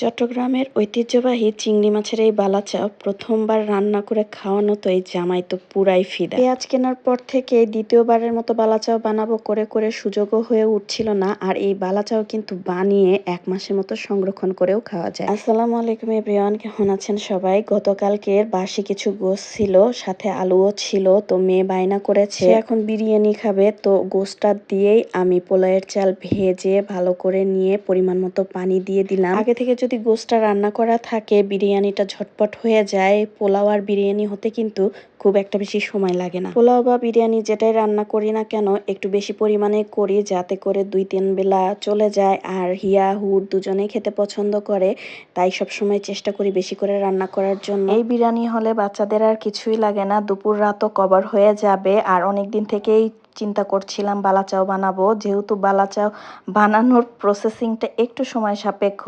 চট্টগ্রামের ঐতিহ্যবাহী চিংড়ি মাছের এই বালাচাও প্রথমবার রান্না করে খাওয়ানো তো এই জামাই তো পুরাই ফিদা। পেঁয়াজ কেনার পর থেকে দ্বিতীয়বারের মতো বালাচাও বানাবো করে করে সুযোগও হয়ে উঠছিল না আর এই বালাচাও কিন্তু বানিয়ে এক মাসের মতো সংরক্ষণ করেও খাওয়া যায়। আসসালামু আলাইকুম এভরিওয়ান কেমন আছেন সবাই? গতকালকের বাসি কিছু গোস ছিল সাথে আলুও ছিল তো মেয়ে বায়না করেছে। এখন বিরিয়ানি খাবে তো গোসটা দিয়েই আমি পোলায়ের চাল ভেজে ভালো করে নিয়ে পরিমাণ মতো পানি দিয়ে দিলাম। আগে থেকে যদি গোসটা রান্না করা থাকে, বিরিয়ানিটা ঝটপট হয়ে যায়, পোলাও আর বিরিয়ানি হতে কিন্তু খুব একটা বেশি সময় লাগে না। পোলাও বা বিরিয়ানি যেটাই রান্না করি না কেন, একটু বেশি পরিমাণে করি যাতে করে দুই তিন বেলা চলে যায়। আর হিয়া, হুর দুজনেই খেতে পছন্দ করে, তাই সব সময় চেষ্টা করি বেশি করে রান্না করার জন্য। এই বিরিয়ানি হলে বাচ্চাদের আর কিছুই লাগে না। দুপুর রাতও কভার হয়ে যাবে। আর অনেক দিন থেকেই চিন্তা করছিলাম, বালাচাও বানাবো। যেহেতু বালাচাও বানানোর প্রসেসিংটা একটু সময় সাপেক্ষ,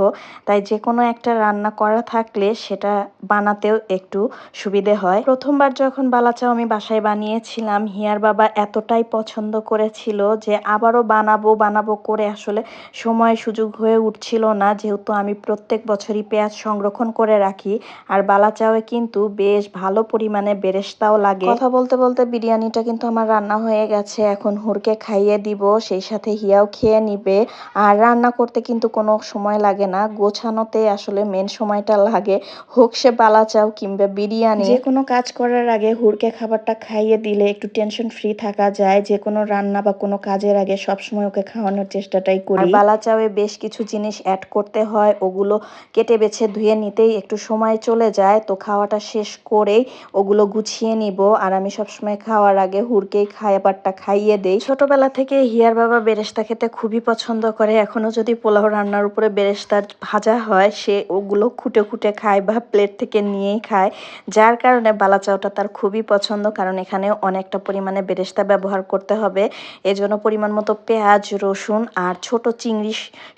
তাই যে কোনো একটা রান্না করা থাকলে সেটা বানাতেও একটু সুবিধে হয়। প্রথমবার যখন বালাচাও আমি বাসায় বানিয়েছিলাম, হিয়ার বাবা এতটাই পছন্দ করেছিল যে আবারও বানাবো বানাবো করে আসলে সময় সুযোগ হয়ে উঠছিল না। যেহেতু আমি প্রত্যেক বছরই পেঁয়াজ সংরক্ষণ করে রাখি, আর বালাচাওয়ে কিন্তু বেশ ভালো পরিমাণে বেরেস্তাও লাগে। কথা বলতে বলতে বিরিয়ানিটা কিন্তু আমার রান্না হয়ে গেছে। হচ্ছে এখন হুরকে খাইয়ে দিব সেই সাথে হিয়াও খেয়ে নিবে। আর রান্না করতে কিন্তু কোনো সময় লাগে না। গোছানোতে আসলে মেন সময়টা লাগে। হোক সে বালা চাও কিংবা বিরিয়ানি। যে কোনো কাজ করার আগে হুরকে খাবারটা খাইয়ে দিলে একটু টেনশন ফ্রি থাকা যায়। যে কোনো রান্না বা কোনো কাজের আগে সবসময় ওকে খাওয়ানোর চেষ্টাটাই করি। বালা চাওয়ে বেশ কিছু জিনিস অ্যাড করতে হয়। ওগুলো কেটে বেছে ধুয়ে নিতেই একটু সময় চলে যায়। তো খাওয়াটা শেষ করেই ওগুলো গুছিয়ে নিব। আর আমি সবসময় খাওয়ার আগে হুরকেই খাবারটা খাইয়ে দেই। ছোটবেলা থেকে হিয়ার বাবা বেরেস্তা খেতে খুবই পছন্দ করে। এখনও যদি পোলাও রান্নার উপরে বেরেস্তা ভাজা হয়, সে ওগুলো খুঁটে খুঁটে খায় বা প্লেট থেকে নিয়েই খায়। যার কারণে বালা চাউটা তার খুবই পছন্দ, কারণ এখানে অনেকটা পরিমাণে বেরেস্তা ব্যবহার করতে হবে। এজন্য পরিমাণ মতো পেঁয়াজ, রসুন আর ছোট চিংড়ি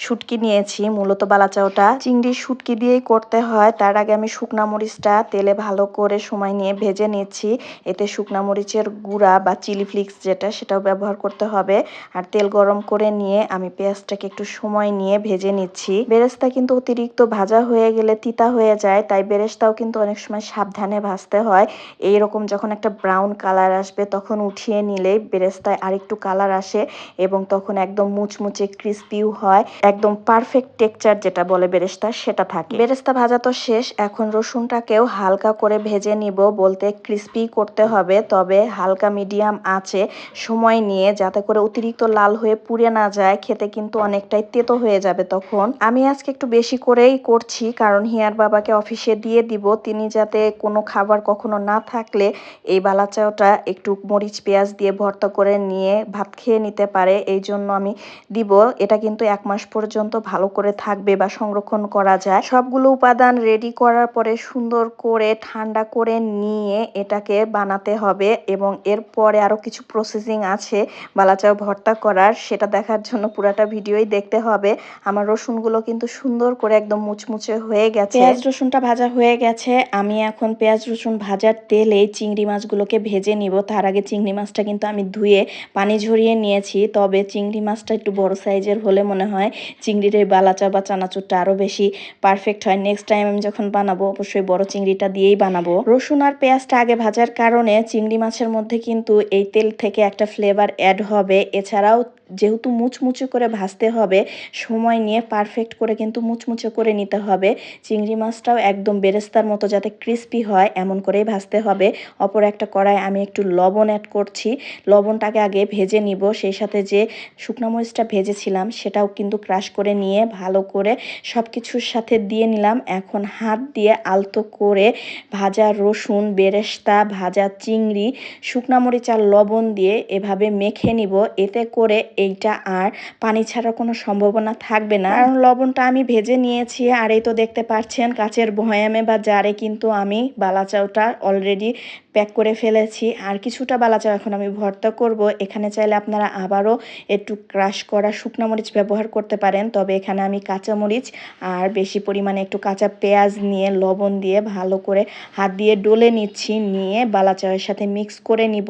শুটকি নিয়েছি। মূলত বালা চাউটা চিংড়ি শুটকি দিয়েই করতে হয়। তার আগে আমি শুকনা মরিচটা তেলে ভালো করে সময় নিয়ে ভেজে নিচ্ছি। এতে শুকনা মরিচের গুঁড়া বা চিলি ফ্লিক্স যেটা সেটাও ব্যবহার করতে হবে। আর তেল গরম করে নিয়ে আমি পেঁয়াজটাকে একটু সময় নিয়ে ভেজে নিচ্ছি। বেরেস্তা কিন্তু অতিরিক্ত ভাজা হয়ে গেলে তিতা হয়ে যায়, তাই বেরেস্তাও কিন্তু অনেক সময় সাবধানে ভাজতে হয়। এই রকম যখন একটা ব্রাউন কালার আসবে, তখন উঠিয়ে নিলেই বেরেস্তায় আরেকটু কালার আসে এবং তখন একদম মুচমুচে ক্রিস্পিও হয়। একদম পারফেক্ট টেক্সচার যেটা বলে বেরেস্তা, সেটা থাকে। বেরেস্তা ভাজা তো শেষ, এখন রসুনটাকেও হালকা করে ভেজে নিব। বলতে ক্রিস্পি করতে হবে, তবে হালকা মিডিয়াম আছে। সময় নিয়ে যাতে করে অতিরিক্ত লাল হয়ে পুড়ে না যায়, খেতে কিন্তু অনেকটাই তেতো হয়ে যাবে তখন। আমি আজকে একটু বেশি করেই করছি, কারণ হিয়ার বাবাকে অফিসে দিয়ে দিব। তিনি যাতে কোনো খাবার কখনো না থাকলে এই বালাচাওটা একটু মরিচ, পেঁয়াজ দিয়ে ভর্তা করে নিয়ে ভাত খেয়ে নিতে পারে, এই জন্য আমি দিব। এটা কিন্তু এক মাস পর্যন্ত ভালো করে থাকবে বা সংরক্ষণ করা যায়। সবগুলো উপাদান রেডি করার পরে সুন্দর করে ঠান্ডা করে নিয়ে এটাকে বানাতে হবে এবং এরপরে আরও কিছু প্রসেসিং আছে, বালাচাও ভর্তা করার, সেটা দেখার জন্য পুরাটা ভিডিওই দেখতে হবে। আমার রসুনগুলো কিন্তু সুন্দর করে একদম মুচমুচে হয়ে গেছে। পেঁয়াজ রসুনটা ভাজা হয়ে গেছে। আমি এখন পেঁয়াজ রসুন ভাজার তেলে চিংড়ি মাছগুলোকে ভেজে নিব। তার আগে চিংড়ি মাছটা কিন্তু আমি ধুয়ে পানি ঝরিয়ে নিয়েছি। তবে চিংড়ি মাছটা একটু বড় সাইজের হলে মনে হয় চিংড়ির এই বালাচা বা চানাচুরটা আরও বেশি পারফেক্ট হয়। নেক্সট টাইম আমি যখন বানাবো, অবশ্যই বড় চিংড়িটা দিয়েই বানাবো। রসুন আর পেঁয়াজটা আগে ভাজার কারণে চিংড়ি মাছের মধ্যে কিন্তু এই তেল থেকে একটা ফ্লেভার অ্যাড হবে। এছাড়াও যেহেতু মুচমুচে করে ভাজতে হবে, সময় নিয়ে পারফেক্ট করে কিন্তু মুচমুচে করে নিতে হবে। চিংড়ি মাছটাও একদম বেরেস্তার মতো যাতে ক্রিস্পি হয়, এমন করেই ভাজতে হবে। অপর একটা কড়াই আমি একটু লবণ অ্যাড করছি। লবণটাকে আগে ভেজে নিব, সেই সাথে যে শুকনো মরিচটা ভেজেছিলাম, সেটাও কিন্তু ক্রাশ করে নিয়ে ভালো করে সব কিছুর সাথে দিয়ে নিলাম। এখন হাত দিয়ে আলতো করে ভাজা রসুন, বেরেস্তা, ভাজা চিংড়ি, শুকনা মরিচ আর লবণ দিয়ে এভাবে মেখে নিব। এতে করে এইটা আর পানি ছাড়ার কোনো সম্ভাবনা থাকবে না। কারণ লবণটা আমি ভেজে নিয়েছি, আর এই তো দেখতে পাচ্ছেন কাচের ভয়ামে বা জারে কিন্তু আমি বালাচাউটা অলরেডি প্যাক করে ফেলেছি। আর কিছুটা বালা চাও এখন আমি ভর্তা করব। এখানে চাইলে আপনারা আবারও একটু ক্রাশ করা শুকনো মরিচ ব্যবহার করতে পারেন। তবে এখানে আমি কাঁচা মরিচ আর বেশি পরিমাণে একটু কাঁচা পেঁয়াজ নিয়ে লবণ দিয়ে ভালো করে হাত দিয়ে ডলে নিচ্ছি, নিয়ে বালা চাওয়ের সাথে মিক্স করে নিব।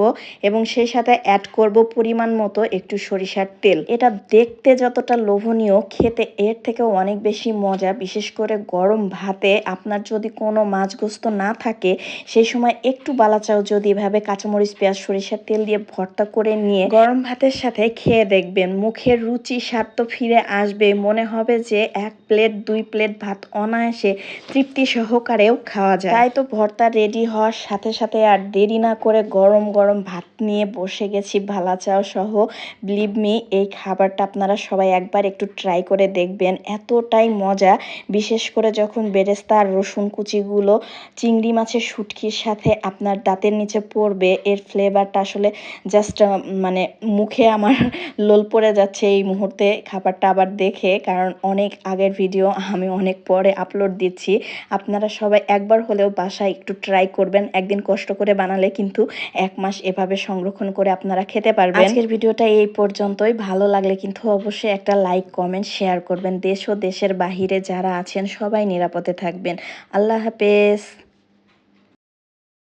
এবং সেই সাথে অ্যাড করব পরিমাণ মতো একটু সরিষার তেল। এটা দেখতে যতটা লোভনীয়, খেতে এর থেকে অনেক বেশি মজা। বিশেষ করে গরম ভাতে আপনার যদি কোনো মাছ গোস্ত না থাকে, সেই সময় একটু বালা চাও যদি এভাবে কাঁচামরিচ, পেঁয়াজ, সরিষার তেল দিয়ে ভর্তা করে নিয়ে গরম ভাতের সাথে খেয়ে দেখবেন। মুখের রুচি, স্বাদ তো ফিরে আসবে। মনে হবে যে এক প্লেট, দুই প্লেট ভাত অনায়াসে তৃপ্তি সহকারেও খাওয়া যায়। তাই তো ভর্তা রেডি হওয়ার সাথে সাথে আর দেরি না করে গরম গরম ভাত নিয়ে বসে গেছি ভালা চাও সহ। বিলিভ মি এই খাবারটা আপনারা সবাই একবার একটু ট্রাই করে দেখবেন। এতটাই মজা। বিশেষ করে যখন বেরেস্তা আর রসুন কুচিগুলো চিংড়ি মাছের শুটকির সাথে আপনার দাঁতের নিচে পড়বে, এর ফ্লেভারটা আসলে জাস্ট মানে মুখে আমার লোল পড়ে যাচ্ছে এই মুহূর্তে খাবারটা আবার দেখে। কারণ অনেক আগের ভিডিও আমি অনেক পরে আপলোড দিচ্ছি। আপনারা সবাই একবার হলেও বাসায় একটু ট্রাই করবেন। একদিন কষ্ট করে বানালে কিন্তু এক মাস এভাবে সংরক্ষণ করে আপনারা খেতে পারবেন। আজকের ভিডিওটা এই পর্যন্তই ভালো লাগলে কিন্তু অবশ্যই একটা লাইক কমেন্ট শেয়ার করবেন। দেশ ও দেশের বাহিরে যারা আছেন সবাই নিরাপদে থাকবেন। আল্লাহ হাফেজ।